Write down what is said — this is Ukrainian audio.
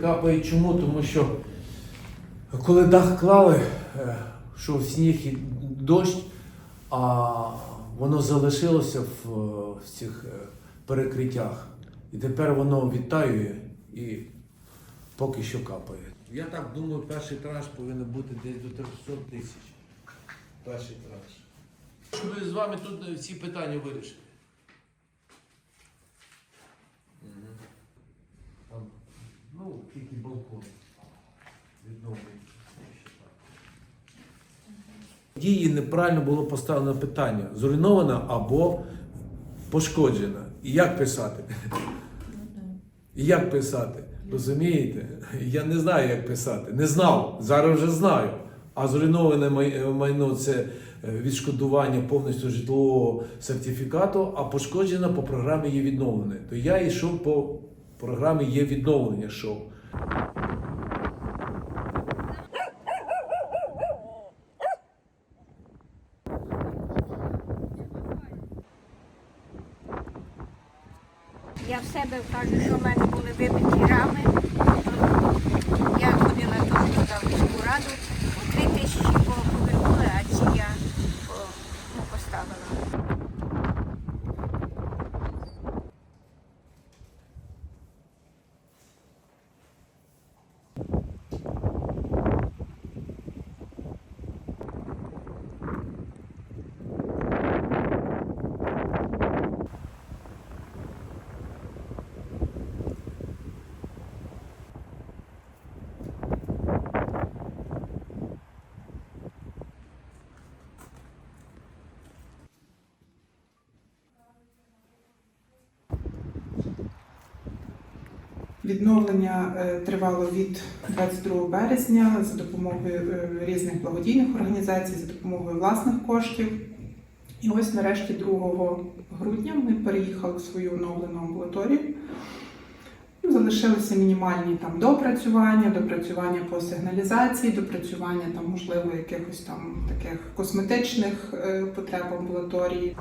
Капає чому? Тому що коли дах клали, е, що сніг і дощ, а воно залишилося в, е, в цих е, перекриттях. І тепер воно відтаює і поки що капає. Я так думаю, перший транш повинен бути десь до 300 тисяч. Перший транш. Щоб з вами тут всі питання вирішили. Дії неправильно було поставлено питання: зруйнована або пошкоджена. І як писати? І як писати? Розумієте? Я не знаю, як писати. Не знав, зараз вже знаю. А зруйноване майно це е, відшкодування повністю житлового сертифікату, а пошкоджена по програмі є відновлене. То я йшов по програмі є відновлення йшов. Я в себе кажу, що в мене були вибиті рами. Відновлення е, тривало від 22 березня за допомогою е, різних благодійних організацій, за допомогою власних коштів. І ось нарешті 2 грудня ми переїхали в свою оновлену амбулаторію. Ну, Залишилися мінімальні там допрацювання, допрацювання по сигналізації, допрацювання там, можливо, якихось там таких косметичних е, потреб амбулаторії.